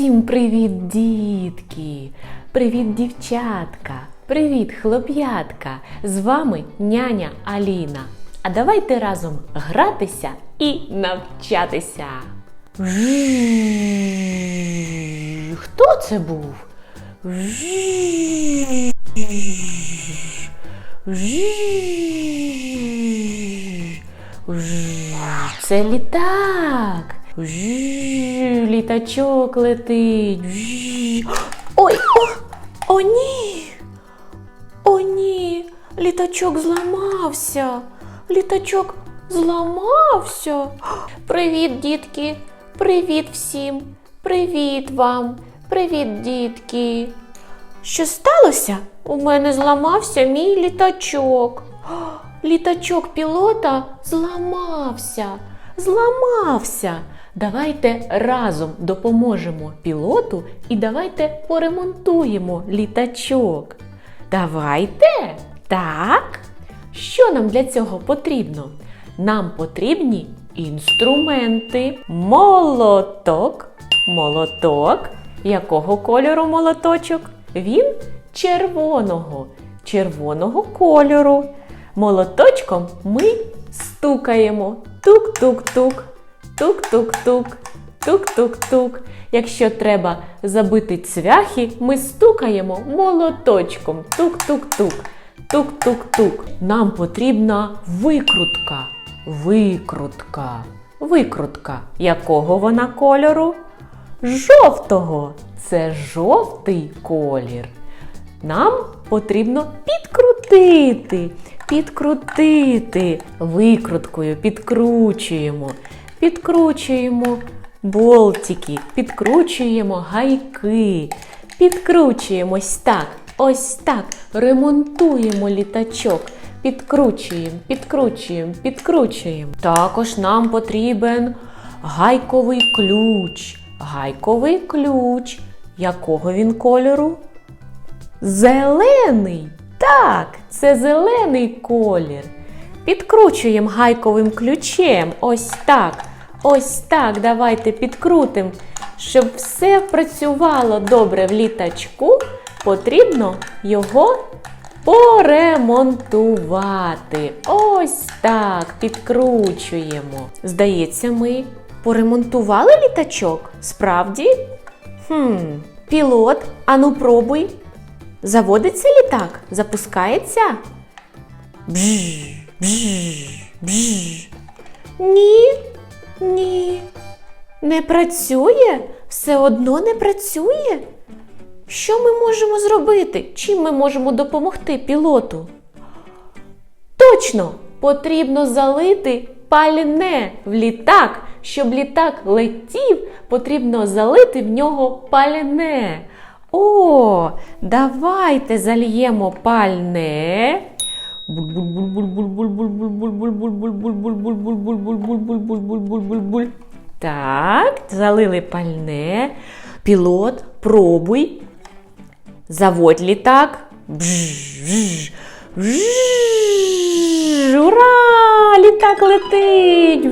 Усім привіт, дітки! Привіт, дівчатка! Привіт, хлоп'ятка! З вами няня Аліна. А давайте разом гратися і навчатися. Хто це був? Це літак. Літачок летить. Ой, о, о, ні. О, ні. Літачок зламався. Літачок зламався. Привіт, дітки. Привіт всім. Привіт вам. Привіт, дітки. Що сталося? У мене зламався мій літачок. Літачок пілота зламався. Зламався. Давайте разом допоможемо пілоту і давайте поремонтуємо літачок. Давайте. Так. Що нам для цього потрібно? Нам потрібні інструменти. Молоток. Молоток. Якого кольору молоточок? Він червоного, червоного кольору. Молоточком ми стукаємо. Тук-тук-тук, тук-тук-тук, тук-тук-тук. Якщо треба забити цвяхи, ми стукаємо молоточком. Тук-тук-тук, тук-тук-тук. Нам потрібна викрутка. Викрутка. Викрутка. Якого вона кольору? Жовтого. Це жовтий колір. Нам потрібно підкрутити, підкрутити. Викруткою підкручуємо, підкручуємо болтики, підкручуємо гайки, підкручуємо ось так, ось так. Ремонтуємо літачок. Підкручуємо, підкручуємо, підкручуємо. Також нам потрібен гайковий ключ. Гайковий ключ. Якого він кольору? Зелений. Так, це зелений колір. Підкручуємо гайковим ключем. Ось так. Ось так. Давайте підкрутимо. Щоб все працювало добре в літачку, потрібно його поремонтувати. Ось так. Підкручуємо. Здається, ми поремонтували літачок? Справді? Хм, пілот, ану пробуй. Заводиться літак? Запускається? Бжж, бжж. Ні, ні. Не працює? Все одно не працює? Що ми можемо зробити? Чим ми можемо допомогти пілоту? Точно! Потрібно залити пальне в літак. Щоб літак летів, потрібно залити в нього пальне. О, давайте зальємо пальне. Так, залили пальне. Пілот, пробуй. Заводь літак. Ура! Літак летить!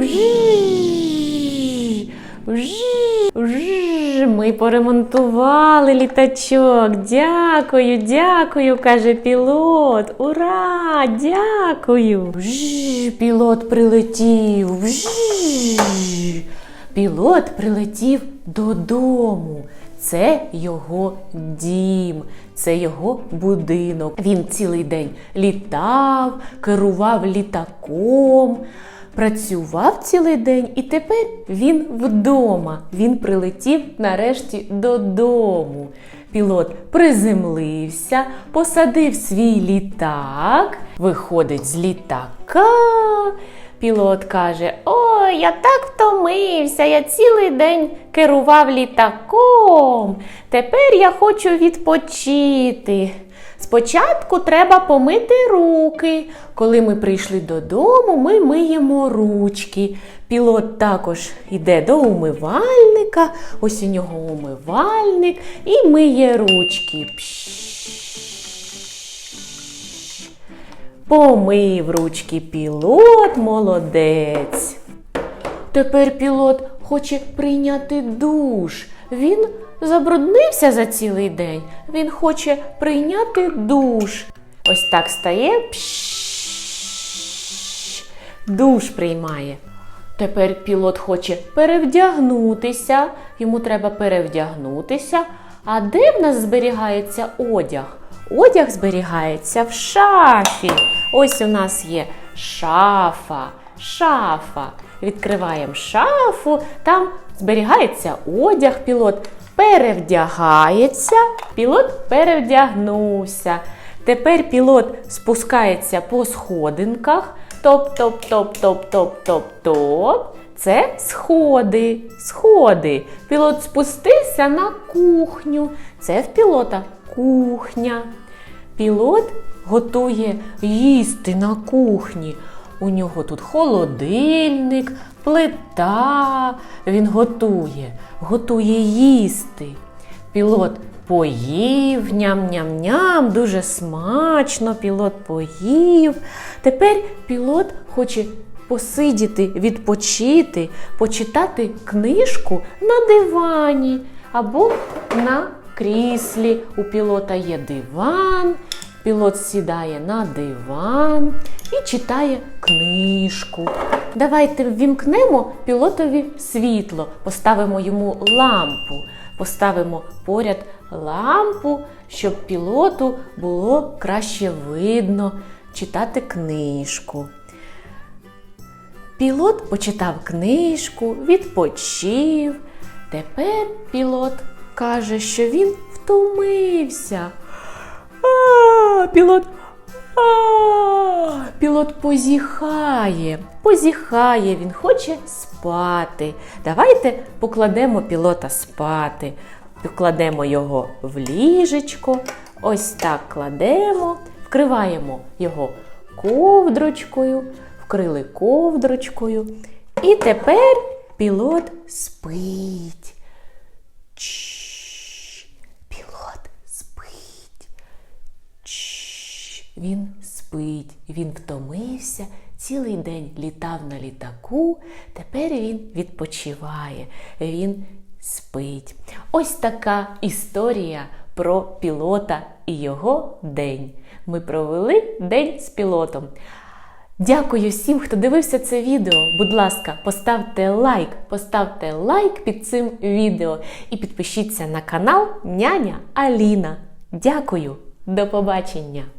Ми поремонтували літачок. Дякую, дякую, каже пілот. Ура! Дякую! Пілот прилетів. Бжж. Пілот прилетів додому. Це його дім, це його будинок. Він цілий день літав, керував літаком, працював цілий день, і тепер він вдома. Він прилетів нарешті додому. Пілот приземлився, посадив свій літак, виходить з літака. Пілот каже: Я так втомився, я цілий день керував літаком. Тепер я хочу відпочити. Спочатку треба помити руки. Коли ми прийшли додому, ми миємо ручки. Пілот також йде до умивальника, ось у нього умивальник і миє ручки. Помив ручки пілот, молодець. Тепер пілот хоче прийняти душ. Він забруднився за цілий день. Він хоче прийняти душ. Ось так стає. Пшшш. Душ приймає. Тепер пілот хоче перевдягнутися. Йому треба перевдягнутися. А де в нас зберігається одяг? Одяг зберігається в шафі. Ось у нас є шафа, шафа. Відкриваємо шафу, там зберігається одяг. Пілот перевдягається. Пілот перевдягнувся. Тепер пілот спускається по сходинках. Топ-топ-топ-топ-топ-топ-топ. Це сходи, сходи. Пілот спустився на кухню. Це в пілота кухня. Пілот готує їсти на кухні. У нього тут холодильник, плита. Він готує, готує їсти. Пілот поїв, ням-ням-ням, дуже смачно. Пілот поїв. Тепер пілот хоче посидіти, відпочити, почитати книжку на дивані або на кріслі. У пілота є диван. Пілот сідає на диван і читає книжку. Давайте ввімкнемо пілотові світло, поставимо йому лампу. Поставимо поряд лампу, щоб пілоту було краще видно читати книжку. Пілот почитав книжку, відпочив. Тепер пілот каже, що він втомився. Пілот. А, пілот позіхає, позіхає, він хоче спати. Давайте покладемо пілота спати. Покладемо його в ліжечко. Ось так кладемо, вкриваємо його ковдрочкою, вкрили ковдрочкою. І тепер пілот спить. Чш, пілот спить. Чш, він спить, він втомився, цілий день літав на літаку, тепер він відпочиває, він спить. Ось така історія про пілота і його день. Ми провели день з пілотом. Дякую всім, хто дивився це відео. Будь ласка, поставте лайк, поставте лайк під цим відео і підпишіться на канал Няня Аліна. Дякую, до побачення!